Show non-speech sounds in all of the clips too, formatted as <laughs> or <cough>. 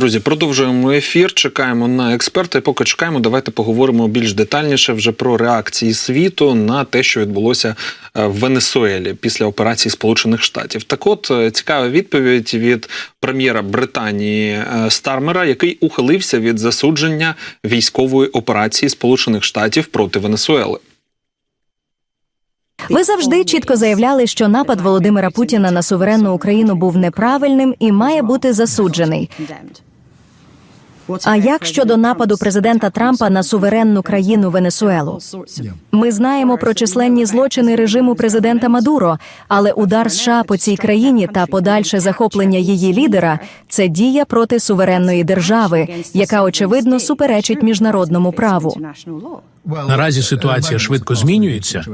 Друзі, продовжуємо ефір. Чекаємо на експерта. І поки чекаємо, давайте поговоримо більш детальніше вже про реакції світу на те, що відбулося е, в Венесуелі після операції Сполучених Штатів. Так, от е, цікава відповідь від прем'єра Британії е, Стармера, який ухилився від засудження військової операції Сполучених Штатів проти Венесуели. Ви завжди чітко заявляли, що напад Володимира Путіна на суверенну Україну був неправильним і має бути засуджений. А як щодо нападу президента Трампа на суверенну країну Венесуелу? Ми знаємо про численні злочини режиму президента Мадуро, але удар США по цій країні та подальше захоплення її лідера це дія проти суверенної держави, яка очевидно суперечить міжнародному праву. Наразі ситуація швидко змінюється.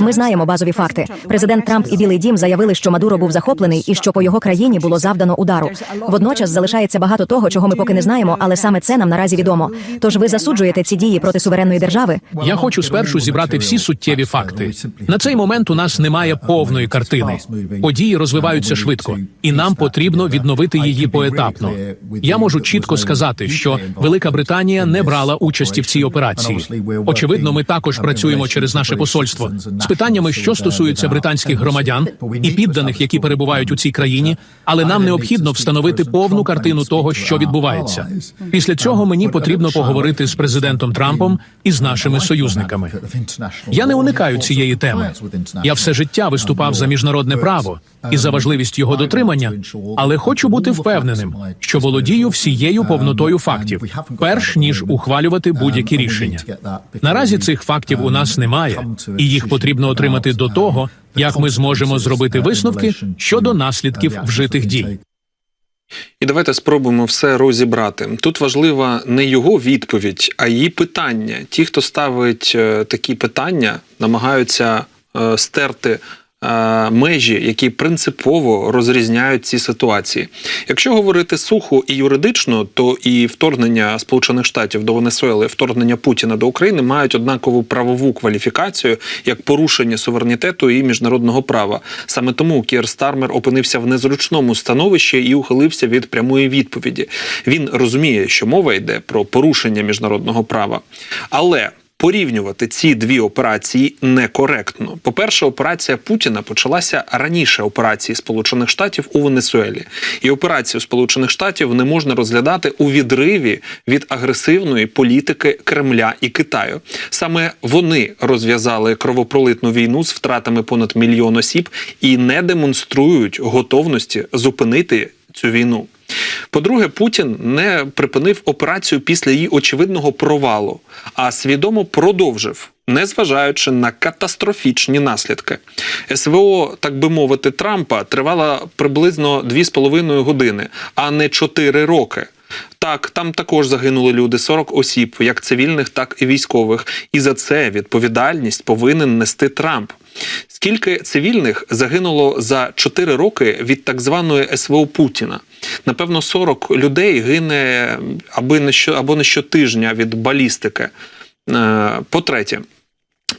Ми знаємо базові факти. Президент Трамп і Білий Дім заявили, що Мадуро був захоплений і що по його країні було завдано удару. Водночас залишається багато того, чого ми поки не знаємо, але саме це нам наразі відомо. Тож ви засуджуєте ці дії проти суверенної держави. Я хочу спершу зібрати всі суттєві факти. На цей момент у нас немає повної картини. Події розвиваються швидко, і нам потрібно відновити її поетапно. Я можу чітко сказати, що Велика Британія не брала участі в цій операції. Очевидно, ми також працюємо через наше посольство з питаннями, що стосуються британських громадян і підданих, які перебувають у цій країні, але нам необхідно встановити повну картину того, що відбувається. Після цього мені потрібно поговорити з президентом Трампом і з нашими союзниками. Я не уникаю цієї теми. Я все життя виступав за міжнародне право і за важливість його дотримання, але хочу бути впевненим, що володію всією повнотою фактів, перш ніж ухвалювати будь-які рішення. Наразі цих фактів у нас немає, і їх потрібно отримати до того, як ми зможемо зробити висновки щодо наслідків вжитих дій. І давайте спробуємо все розібрати. Тут важлива не його відповідь, а її питання. Ті, хто ставить е, такі питання, намагаються е, стерти. Е, Межі, які принципово розрізняють ці ситуації. Якщо говорити сухо і юридично, то і вторгнення Сполучених Штатів до Венесуели, вторгнення Путіна до України мають однакову правову кваліфікацію як порушення суверенітету і міжнародного права. Саме тому Кір Стармер опинився в незручному становищі і ухилився від прямої відповіді. Він розуміє, що мова йде про порушення міжнародного права, але Порівнювати ці дві операції некоректно. По-перше, операція Путіна почалася раніше операції Сполучених Штатів у Венесуелі, і операцію Сполучених Штатів не можна розглядати у відриві від агресивної політики Кремля і Китаю. Саме вони розв'язали кровопролитну війну з втратами понад мільйон осіб і не демонструють готовності зупинити цю війну. По-друге, Путін не припинив операцію після її очевидного провалу, а свідомо продовжив, незважаючи на катастрофічні наслідки. СВО, так би мовити, Трампа тривала приблизно 2,5 години, а не 4 роки. Так, там також загинули люди, 40 осіб, як цивільних, так і військових. І за це відповідальність повинен нести Трамп. Скільки цивільних загинуло за 4 роки від так званої СВО Путіна? Напевно, 40 людей гине аби не що або не щотижня від балістики. Е, По-третє,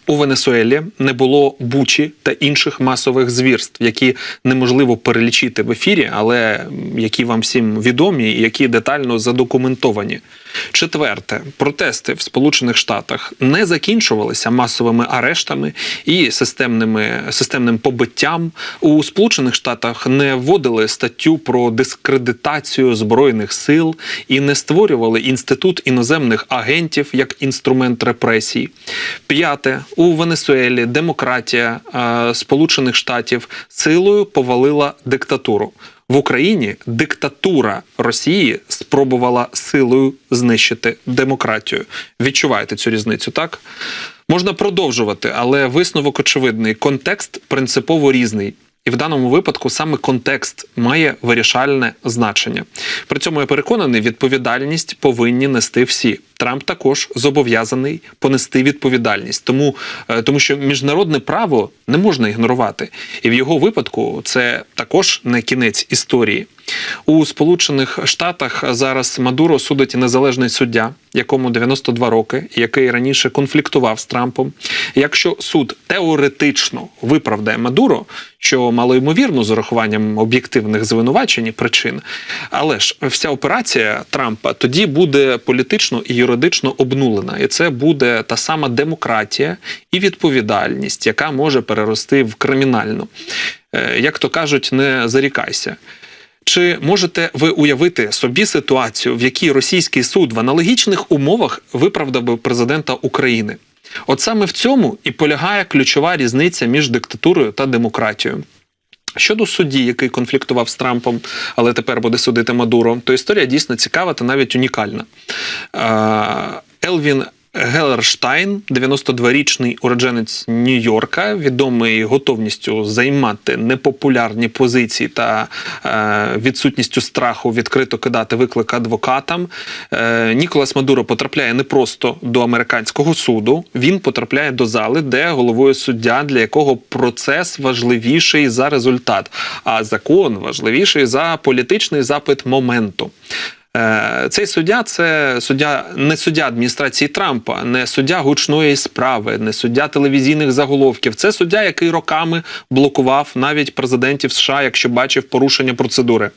у Венесуелі не було бучі та інших масових звірств, які неможливо перелічити в ефірі, але які вам всім відомі і які детально задокументовані. Четверте, протести в Сполучених Штатах не закінчувалися масовими арештами і системними системним побиттям. У Сполучених Штатах не вводили статтю про дискредитацію збройних сил і не створювали інститут іноземних агентів як інструмент репресій. П'яте у Венесуелі демократія е, Сполучених Штатів силою повалила диктатуру. В Україні диктатура Росії спробувала силою знищити демократію. Відчуваєте цю різницю, так? Можна продовжувати, але висновок очевидний. Контекст принципово різний. І в даному випадку саме контекст має вирішальне значення. При цьому я переконаний, відповідальність повинні нести всі. Трамп також зобов'язаний понести відповідальність, тому, е, тому що міжнародне право не можна ігнорувати, і в його випадку це також не кінець історії. У Сполучених Штатах зараз Мадуро судить незалежний суддя, якому 92 роки, який раніше конфліктував з Трампом. Якщо суд теоретично виправдає Мадуро, що малоймовірно з урахуванням об'єктивних звинувачень і причин, але ж вся операція Трампа тоді буде політично і юридично обнулена, і це буде та сама демократія і відповідальність, яка може перерости в кримінальну. Е, Як то кажуть, не зарікайся. Чи можете ви уявити собі ситуацію, в якій російський суд в аналогічних умовах виправдав би президента України? От саме в цьому і полягає ключова різниця між диктатурою та демократією. Щодо судді, який конфліктував з Трампом, але тепер буде судити Мадуро, то історія дійсно цікава та навіть унікальна. Елвін Гелерштайн, 92-річний уродженець Нью-Йорка, відомий готовністю займати непопулярні позиції та е, відсутністю страху відкрито кидати виклик адвокатам. Е, Ніколас Мадуро потрапляє не просто до американського суду, він потрапляє до зали, де головою суддя, для якого процес важливіший за результат, а закон важливіший за політичний запит моменту. Е, Цей суддя це суддя не суддя адміністрації Трампа, не суддя гучної справи, не суддя телевізійних заголовків. Це суддя, який роками блокував навіть президентів США, якщо бачив порушення процедури.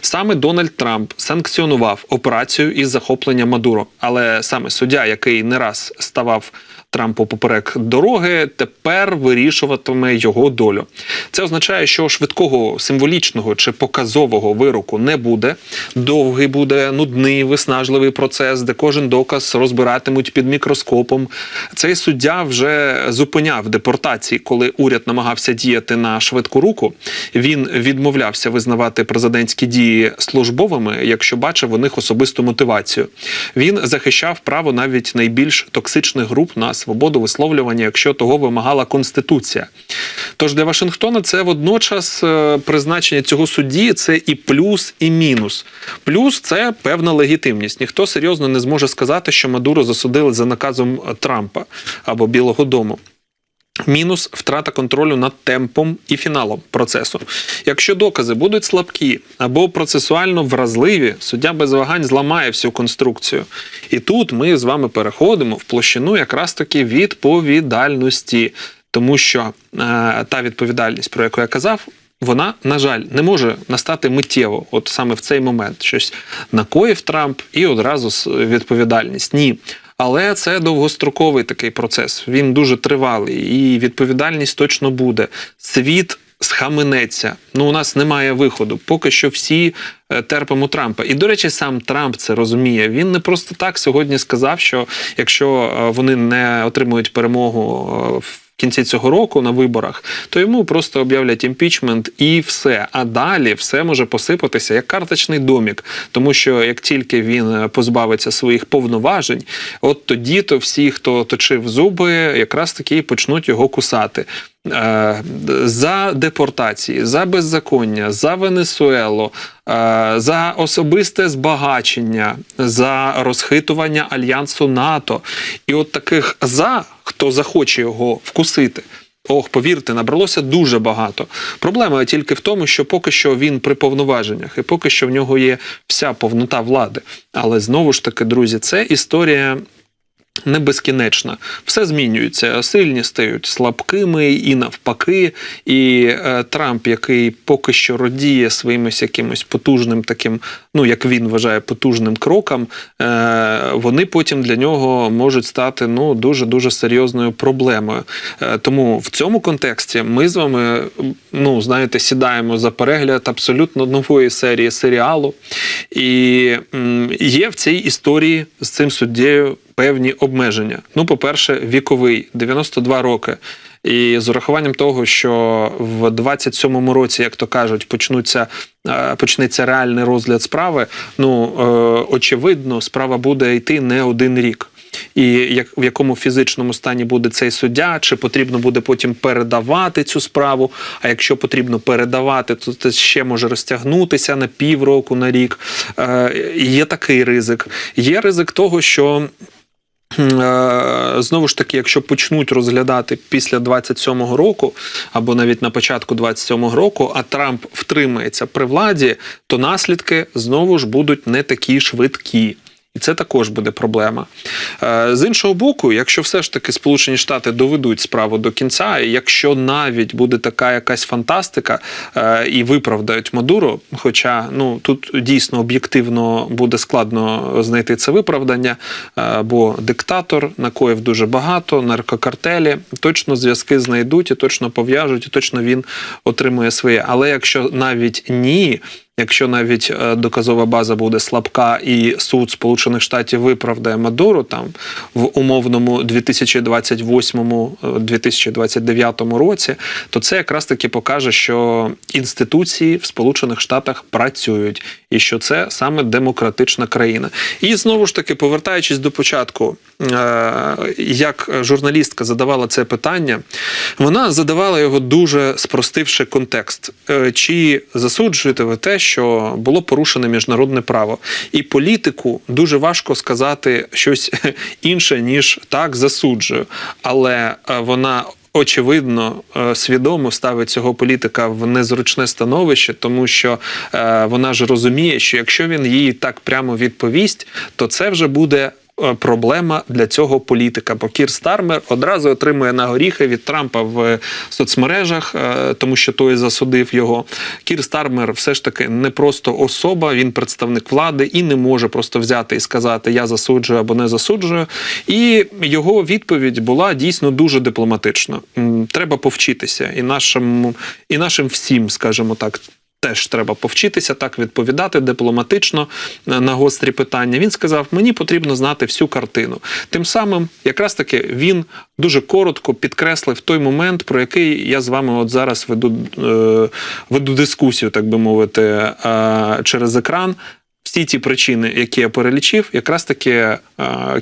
Саме Дональд Трамп санкціонував операцію із захоплення Мадуро, але саме суддя, який не раз ставав Трампу поперек дороги, тепер вирішуватиме його долю. Це означає, що швидкого символічного чи показового вироку не буде. Довгий буде нудний, виснажливий процес, де кожен доказ розбиратимуть під мікроскопом. Цей суддя вже зупиняв депортації, коли уряд намагався діяти на швидку руку. Він відмовлявся визнавати президентські дії службовими, якщо бачив у них особисту мотивацію. Він захищав право навіть найбільш токсичних груп на свободу висловлювання, якщо того вимагала конституція. Тож для Вашингтона це водночас е, призначення цього судді це і плюс, і мінус. Плюс це певна легітимність. Ніхто серйозно не зможе сказати, що Мадуро засудили за наказом Трампа або Білого Дому. Мінус втрата контролю над темпом і фіналом процесу. Якщо докази будуть слабкі або процесуально вразливі, суддя без вагань зламає всю конструкцію. І тут ми з вами переходимо в площину якраз таки відповідальності, тому що е, та відповідальність, про яку я казав. Вона, на жаль, не може настати миттєво, от саме в цей момент щось накоїв Трамп і одразу відповідальність. Ні. Але це довгостроковий такий процес. Він дуже тривалий, і відповідальність точно буде. Світ схаменеться. Ну, у нас немає виходу. Поки що всі е, терпимо Трампа. І, до речі, сам Трамп це розуміє. Він не просто так сьогодні сказав, що якщо е, вони не отримують перемогу е, в кінці цього року на виборах, то йому просто об'являть імпічмент і все. А далі все може посипатися як карточний домік. Тому що як тільки він е, позбавиться своїх повноважень, от тоді то всі, хто точив зуби, якраз таки почнуть його кусати. Е, За депортації, за беззаконня, за Венесуелу, е, за особисте збагачення, за розхитування альянсу НАТО. І от таких за, хто захоче його вкусити. Ох, повірте, набралося дуже багато. Проблема тільки в тому, що поки що він при повноваженнях, і поки що в нього є вся повнота влади. Але знову ж таки, друзі, це історія. Не безкінечна, все змінюється. Сильні стають слабкими і навпаки. І е, Трамп, який поки що родіє своїм ось якимось потужним таким, ну як він вважає, потужним кроком, е, вони потім для нього можуть стати ну дуже дуже серйозною проблемою. Е, тому в цьому контексті ми з вами, ну знаєте, сідаємо за перегляд абсолютно нової серії серіалу. І м, є в цій історії з цим суддєю певні обмеження. Ну, по-перше, віковий 92 роки. І з урахуванням того, що в 27-му році, як то кажуть, почнуться е, почнеться реальний розгляд справи. Ну е, очевидно, справа буде йти не один рік. І як в якому фізичному стані буде цей суддя, чи потрібно буде потім передавати цю справу? А якщо потрібно передавати, то це ще може розтягнутися на півроку, на рік. Е, є такий ризик. Є ризик того, що Знову ж таки, якщо почнуть розглядати після 27-го року або навіть на початку 27-го року, а Трамп втримається при владі, то наслідки знову ж будуть не такі швидкі. І це також буде проблема. Е, З іншого боку, якщо все ж таки Сполучені Штати доведуть справу до кінця, і якщо навіть буде така якась фантастика е, і виправдають Мадуро, хоча ну тут дійсно об'єктивно буде складно знайти це виправдання, е, бо диктатор накоїв дуже багато, наркокартелі точно зв'язки знайдуть і точно пов'яжуть, і точно він отримує своє. Але якщо навіть ні. Якщо навіть е, доказова база буде слабка, і суд Сполучених Штатів виправдає Мадуру там в умовному 2028-2029 році, то це якраз таки покаже, що інституції в Сполучених Штатах працюють, і що це саме демократична країна. І знову ж таки, повертаючись до початку, е, як журналістка задавала це питання, вона задавала його дуже спростивши контекст. Е, Чи засуджуєте ви те, що було порушене міжнародне право? І політику дуже важко сказати щось <laughs> інше, ніж так засуджую. Але е, вона. Очевидно, е, свідомо ставить цього політика в незручне становище, тому що е, вона ж розуміє, що якщо він їй так прямо відповість, то це вже буде проблема для цього політика. Бо Кір Стармер одразу отримує на горіхи від Трампа в соцмережах, е, тому що той засудив його. Кір Стармер все ж таки не просто особа, він представник влади і не може просто взяти і сказати Я засуджую або не засуджую. І його відповідь була дійсно дуже дипломатична. Треба повчитися, і нашим, і нашим всім, скажімо так. Теж треба повчитися так відповідати дипломатично е, на гострі питання. Він сказав: мені потрібно знати всю картину. Тим самим, якраз таки, він дуже коротко підкреслив той момент, про який я з вами от зараз веду, е, веду дискусію, так би мовити, е, через екран. Всі ті причини, які я перелічив, якраз таки е,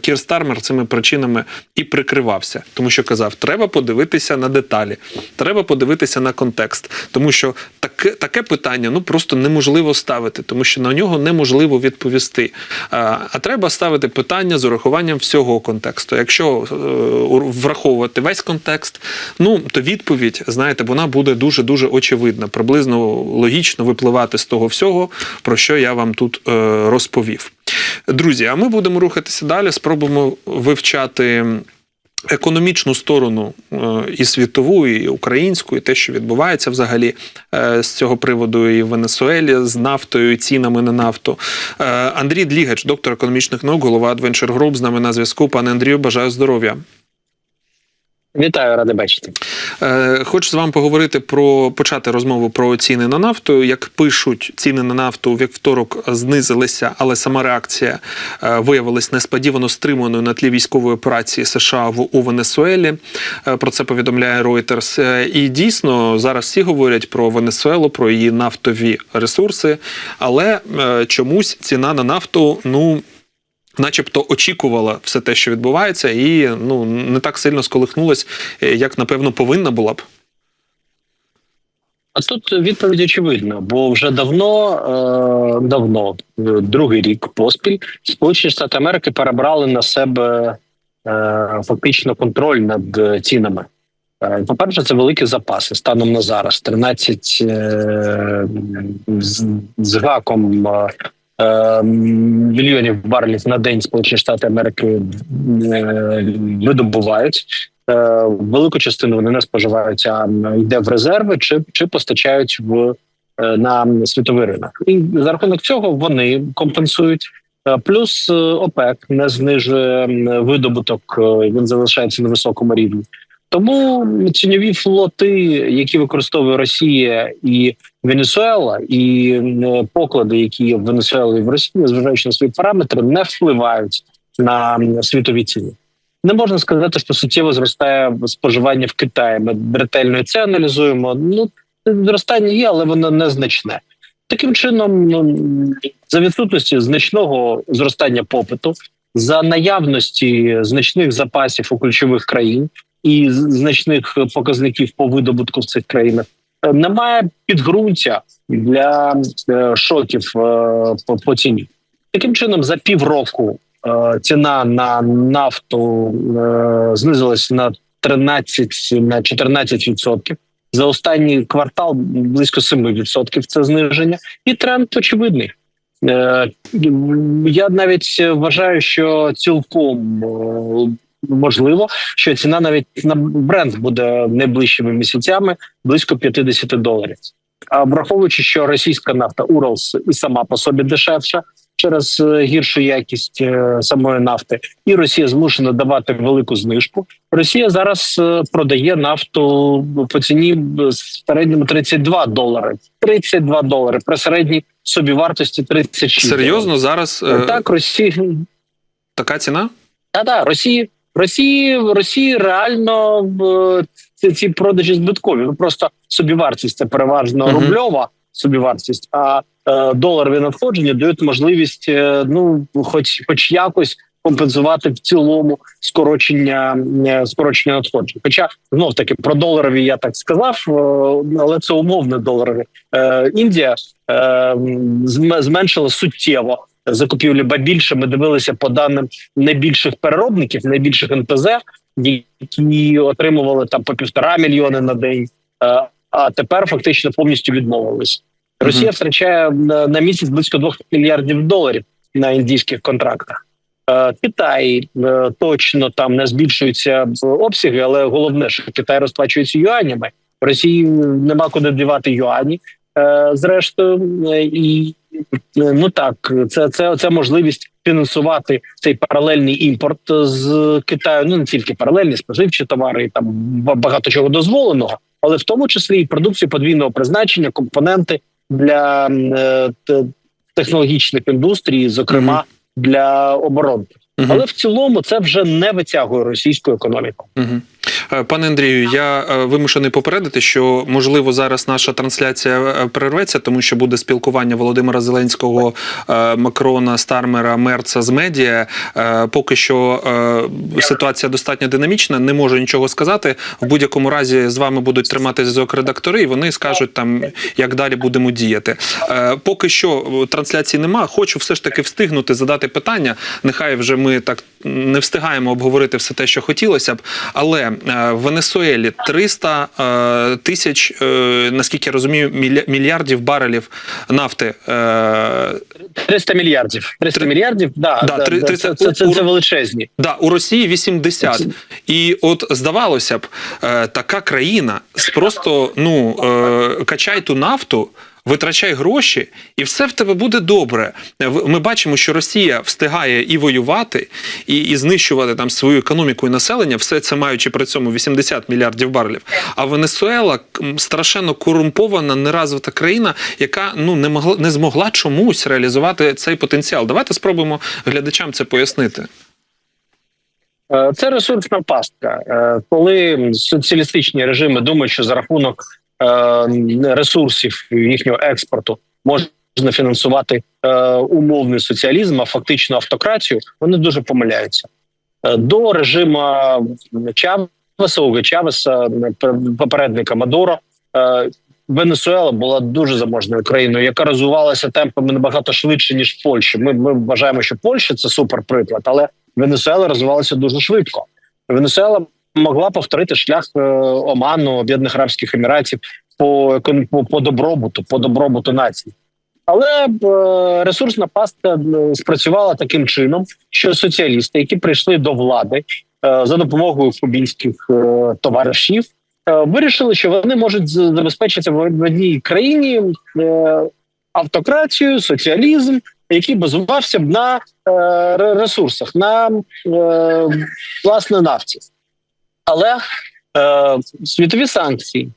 Кір Стармер цими причинами і прикривався, тому що казав, треба подивитися на деталі, треба подивитися на контекст, тому що таке, таке питання ну просто неможливо ставити, тому що на нього неможливо відповісти. Е, А треба ставити питання з урахуванням всього контексту. Якщо е, враховувати весь контекст, ну то відповідь, знаєте, вона буде дуже дуже очевидна, приблизно логічно випливати з того всього, про що я вам тут е, розповів. Друзі, а ми будемо рухатися далі, спробуємо вивчати. Економічну сторону е, і світову, і українську, і те, що відбувається взагалі е, з цього приводу і в Венесуелі з нафтою, і цінами на нафту. Е, Андрій Длігач, доктор економічних наук, голова Adventure Group, з нами на зв'язку. Пане Андрію, бажаю здоров'я. Вітаю, радий бачити. Е, Хочу з вами поговорити про почати розмову про ціни на нафту. Як пишуть, ціни на нафту в вівторок знизилися, але сама реакція е, виявилась несподівано стриманою на тлі військової операції США в у Венесуелі. Е, Про це повідомляє Reuters. І дійсно зараз всі говорять про Венесуелу, про її нафтові ресурси, але чомусь ціна на нафту, ну. Начебто очікувала все те, що відбувається, і ну не так сильно сколихнулась, е, як напевно повинна була б. А тут відповідь очевидна, бо вже давно, е, давно, е, другий рік поспіль, Сполучені Штати Америки перебрали на себе е, фактично контроль над цінами. Е, По-перше, це великі запаси станом на зараз. 13 е, з, з гаком мільйонів барелів на день Сполучені Штати Америки е, видобувають. Е, велику частину вони не споживають, а йде в резерви чи, чи постачають в е, на світовий ринок. І за рахунок цього вони компенсують. Плюс ОПЕК не знижує видобуток, він залишається на високому рівні. Тому ціньові флоти, які використовує Росія і Венесуела, і поклади, які є в Венесуелі і в Росії, незважаючи на свої параметри, не впливають на світові ціни. Не можна сказати, що суттєво зростає споживання в Китаї. Ми ретельно це аналізуємо. Ну зростання є, але воно незначне. Таким чином, ну, за відсутності значного зростання попиту, за наявності значних запасів у ключових країн і значних показників по видобутку в цих країнах, немає підґрунтя для е, шоків е, по, ціні. Таким чином, за півроку е, ціна на нафту е, знизилась на 13 на 14 відсотків. За останній квартал близько 7% це зниження, і тренд очевидний. Е, Я навіть вважаю, що цілком е, можливо, що ціна навіть на бренд буде найближчими місяцями близько 50 доларів. А враховуючи, що російська нафта Уралс і сама по собі дешевша через е, гіршу якість е, самої нафти, і Росія змушена давати велику знижку. Росія зараз е, продає нафту по ціні в середньому 32 долари. 32 долари при середній собівартості 36. Серйозно зараз. Так, Росія така ціна? та да, Росії, Росії, в Росії реально ці, ці продажі збиткові. Ну просто собівартість це переважно Мгм. рубльова собівартість, а е, доларові надходження дають можливість, е, ну хоч, хоч якось компенсувати в цілому скорочення е, скорочення надходжень. Хоча знов таки про доларові я так сказав, е, але це умовне доларові. Е, Індія е, зм- зменшила суттєво закупівлі, ба більше ми дивилися по даним найбільших переробників, найбільших НПЗ, які отримували там по півтора мільйони на день. е, А тепер фактично повністю відмовились. Росія втрачає на, на місяць близько 2 мільярдів доларів на індійських контрактах. Е, Китай е, точно там не збільшуються обсяги, але головне, що Китай розплачується юанями. Росії нема куди дівати юані. Зрештою, і ну так, це, це, це можливість фінансувати цей паралельний імпорт з Китаю. Ну не тільки паралельні споживчі товари, і там багато чого дозволеного, але в тому числі і продукцію подвійного призначення, компоненти для е, технологічних індустрій, зокрема для оборонки. Але в цілому це вже не витягує російську економіку. Мгм. Е, Пане Андрію, я е, вимушений попередити, що можливо зараз наша трансляція е, перерветься, тому що буде спілкування Володимира Зеленського, Макрона, Стармера, Мерца з медіа. Поки що ситуація достатньо динамічна, не можу нічого сказати. В будь-якому разі з вами будуть тримати зв'язок редактори, і вони скажуть там, як далі будемо діяти. Поки що трансляції нема. Хочу все ж таки встигнути задати питання. Нехай вже ми так не встигаємо обговорити все те, що хотілося б. Але в Венесуелі 300 е, тисяч, е, наскільки я розумію, мільярдів барелів нафти. Е, 300 мільярдів. 300 Три- мільярдів, да, Да, да, да, 300 це, це, це, це величезні. Да, у Росії 80. І от здавалося б, е, така країна просто ну е, качай ту нафту. Витрачай гроші, і все в тебе буде добре. Ми бачимо, що Росія встигає і воювати, і, і знищувати там свою економіку і населення, все це маючи при цьому 80 мільярдів барелів. А Венесуела страшенно корумпована, неразвита країна, яка ну не могла не змогла чомусь реалізувати цей потенціал. Давайте спробуємо глядачам це пояснити. Е, Це ресурсна пастка. Е, Коли соціалістичні режими думають, що за рахунок ресурсів їхнього експорту можна фінансувати е, умовний соціалізм, а фактично автократію, вони дуже помиляються. Е, До режиму Чавеса, Уго Чавеса, е, попередника Мадуро, е, Венесуела була дуже заможною країною, яка розвивалася темпами набагато швидше ніж Польща. Ми, ми вважаємо, що Польща це суперприклад, але Венесуела розвивалася дуже швидко. Венесуела могла повторити шлях е, Оману, Об'єднаних Арабських Еміратів по, по, добробуту, по добробуту націй. Але е, ресурсна пастка е, спрацювала таким чином, що соціалісти, які прийшли до влади за допомогою кубінських товаришів, вирішили, що вони можуть забезпечити в одній країні автократію, соціалізм, який базувався б на ресурсах, на власне нафті. Але е, світові санкції,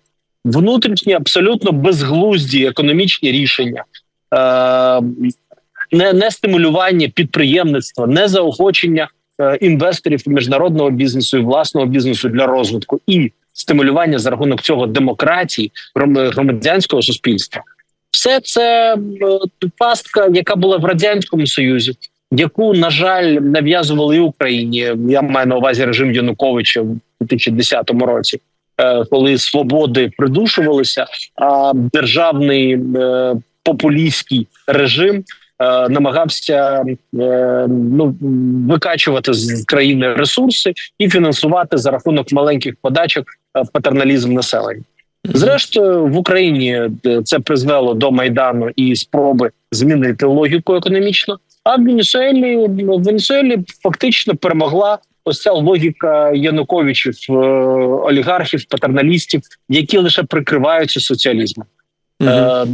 внутрішні абсолютно безглузді економічні рішення, е, не, не стимулювання підприємництва, не заохочення е, інвесторів міжнародного бізнесу і власного бізнесу для розвитку і стимулювання за рахунок цього демократії гром- громадянського суспільства. Все це е, пастка, яка була в радянському союзі, яку на жаль нав'язували і Україні. Я маю на увазі режим Януковича в 2010 році, е, коли свободи придушувалися, а державний е, популістський режим е, намагався е, ну викачувати з країни ресурси і фінансувати за рахунок маленьких подачок патерналізм населення. Зрештою, в Україні це призвело до майдану і спроби змінити логіку економічно. А в Венесуелі в Венесуелі фактично перемогла ось ця логіка Януковичів, е, олігархів, патерналістів, які лише прикриваються соціалізмом. Е,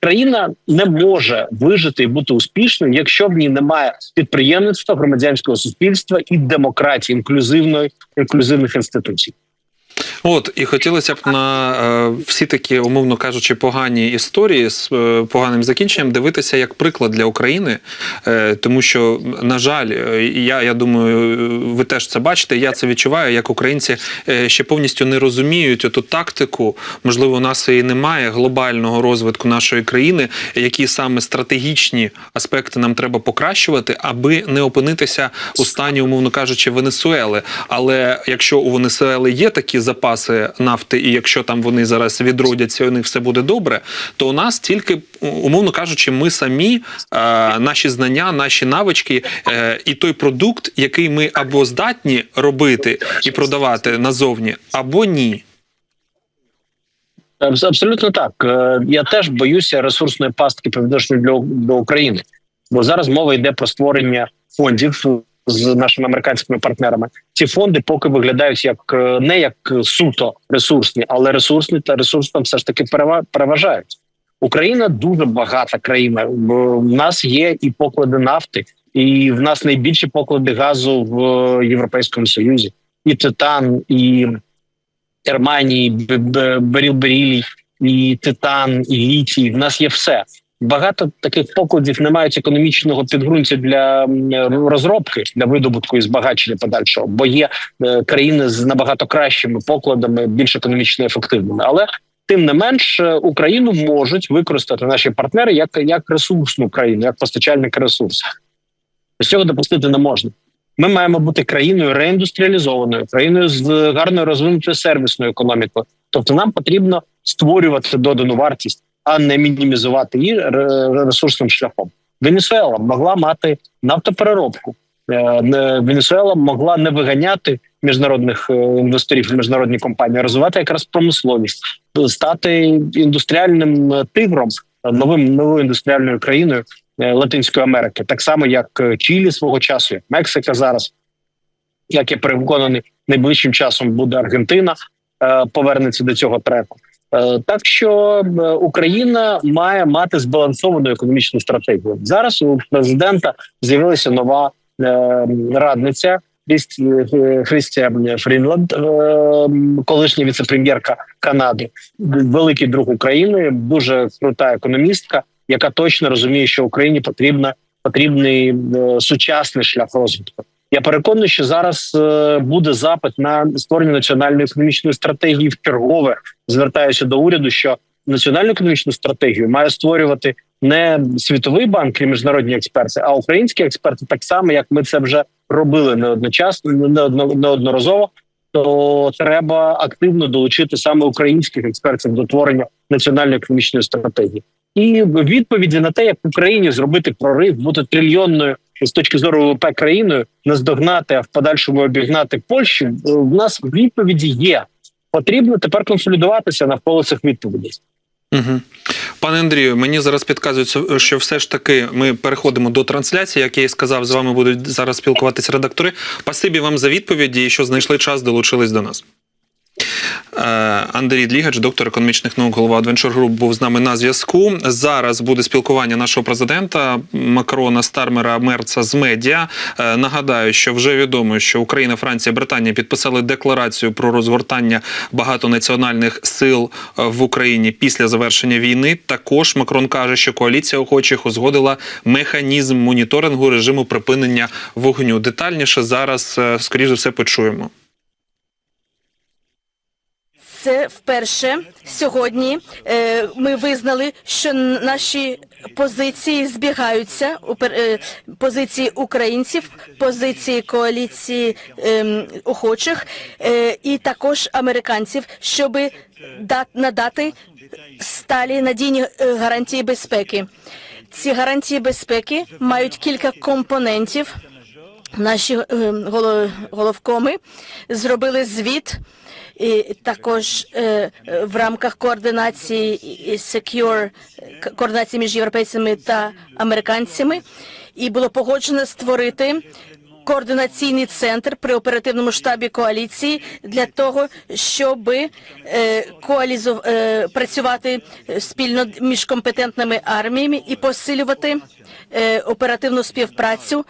країна не може вижити і бути успішною, якщо в ній немає підприємництва, громадянського суспільства і демократії, інклюзивної інклюзивних інституцій. От і хотілося б на е, всі такі, умовно кажучи, погані історії з е, поганим закінченням дивитися як приклад для України, е, тому що, на жаль, е, я, я думаю, е, ви теж це бачите. Я це відчуваю, як українці е, ще повністю не розуміють оту тактику. Можливо, у нас і немає глобального розвитку нашої країни, які саме стратегічні аспекти нам треба покращувати, аби не опинитися у стані, умовно кажучи, Венесуели. Але якщо у Венесуели є такі запаси нафти, і якщо там вони зараз відродяться, у них все буде добре, то у нас тільки умовно кажучи, ми самі, е, наші знання, наші навички е, і той продукт, який ми або здатні робити і продавати назовні, або ні. Абсолютно так. Е, Я теж боюся ресурсної пастки по відношенню до України, бо зараз мова йде про створення фондів з нашими американськими партнерами. Ці фонди поки виглядають як е, не як суто ресурсні, але ресурсні та ресурс там все ж таки перева- переважають. Україна дуже багата країна. В нас є і поклади нафти, і в нас найбільші поклади газу в е, Європейському Союзі, і титан, і Германії, Б- Б- Беріл Берілій, і титан, і літій. В нас є все. Багато таких покладів не мають економічного підґрунтя для розробки для видобутку і збагачення подальшого, бо є е, країни з набагато кращими покладами, більш економічно ефективними. Але тим не менш е, Україну можуть використати наші партнери як, як ресурсну країну, як постачальника ресурсів. Цього допустити не можна. Ми маємо бути країною реіндустріалізованою, країною з гарною розвинутою сервісною економікою. Тобто, нам потрібно створювати додану вартість, а не мінімізувати її ре- ресурсним шляхом. Венесуела могла мати нафтопереробку. Е, Венесуела могла не виганяти міжнародних е, інвесторів, міжнародні компанії, розвивати якраз промисловість, стати індустріальним е, тигром, новим новою індустріальною країною Латинської Америки, так само як Чилі свого часу, як Мексика зараз. Як я переконаний, найближчим часом буде Аргентина, повернеться до цього треку. Е, Так що Україна має мати збалансовану економічну стратегію. Зараз у президента з'явилася нова е, радниця е, Фрінланд, е, колишня віцепрем'єрка Канади, великий друг України, дуже крута економістка, яка точно розуміє, що Україні потрібна потрібний сучасний шлях розвитку. Я переконаний, що зараз е, буде запит на створення національної економічної стратегії в чергове. Звертаюся до уряду, що національну економічну стратегію має створювати не світовий банк і міжнародні експерти, а українські експерти, так само як ми це вже робили неодночасно, неодноразово. То треба активно долучити саме українських експертів до творення національної економічної стратегії і відповіді на те, як в Україні зробити прорив, бути трильйонною з точки зору ВВП країною, наздогнати, а в подальшому обігнати Польщу. е, В нас відповіді є. Потрібно тепер консолідуватися навколо цих відповідей. Угу. Пане Андрію, мені зараз підказують, що все ж таки ми переходимо до трансляції. Як я і сказав, з вами будуть зараз спілкуватися редактори. Пасибі вам за відповіді і що знайшли час, долучились до нас. Е, Андрій Длігач, доктор економічних наук, голова Adventure Group, був з нами на зв'язку. Зараз буде спілкування нашого президента Макрона, Стармера, Мерца з медіа. Е, Нагадаю, що вже відомо, що Україна, Франція, Британія підписали декларацію про розгортання багатонаціональних сил е, в Україні після завершення війни. Також Макрон каже, що коаліція охочих узгодила механізм моніторингу режиму припинення вогню. Детальніше зараз, скоріш за все, почуємо. Це вперше сьогодні е, ми визнали, що наші позиції збігаються е, позиції українців, позиції коаліції ем, охочих е, і також американців, щоб надати сталі надійні гарантії безпеки. Ці гарантії безпеки мають кілька компонентів. Наші е, голо- головкоми зробили звіт. І також е, в рамках координації Secure, координації між європейцями та американцями, і було погоджено створити координаційний центр при оперативному штабі коаліції для того, щоб е, коалізу, е, працювати спільно між компетентними арміями і посилювати оперативну співпрацю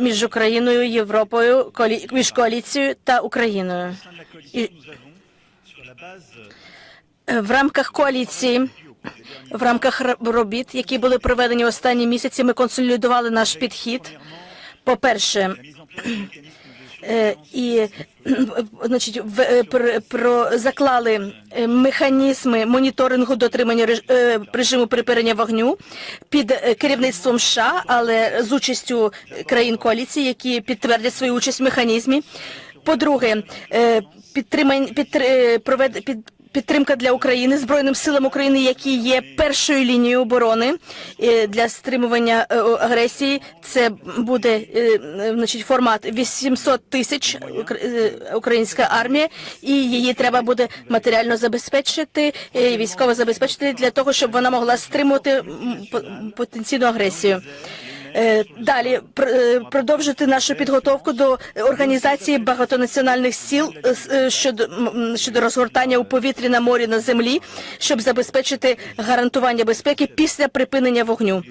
між Україною, Європою, між коаліцією та Україною. Е, в рамках коаліції, в рамках робіт, які були проведені останні місяці, ми консолідували наш підхід. По-перше, Е, і <clears throat> значить, е, про заклали е, механізми моніторингу дотримання реж- е, режиму припинення вогню під е, керівництвом США, але з участю країн коаліції, які підтвердять свою участь в механізмі. По-друге, підтримання е, провед під. Підтримка для України збройним силам України, які є першою лінією оборони е, для стримування е, агресії. Це буде е, значить формат 800 тисяч укр- українська армія, і її треба буде матеріально забезпечити, військово забезпечити для того, щоб вона могла стримувати по- потенційну агресію. Е, Далі е, продовжити нашу підготовку до організації багатонаціональних сіл е, щодо щодо розгортання у повітрі на морі на землі, щоб забезпечити гарантування безпеки після припинення вогню.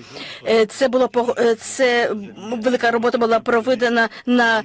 Це було це велика робота була проведена на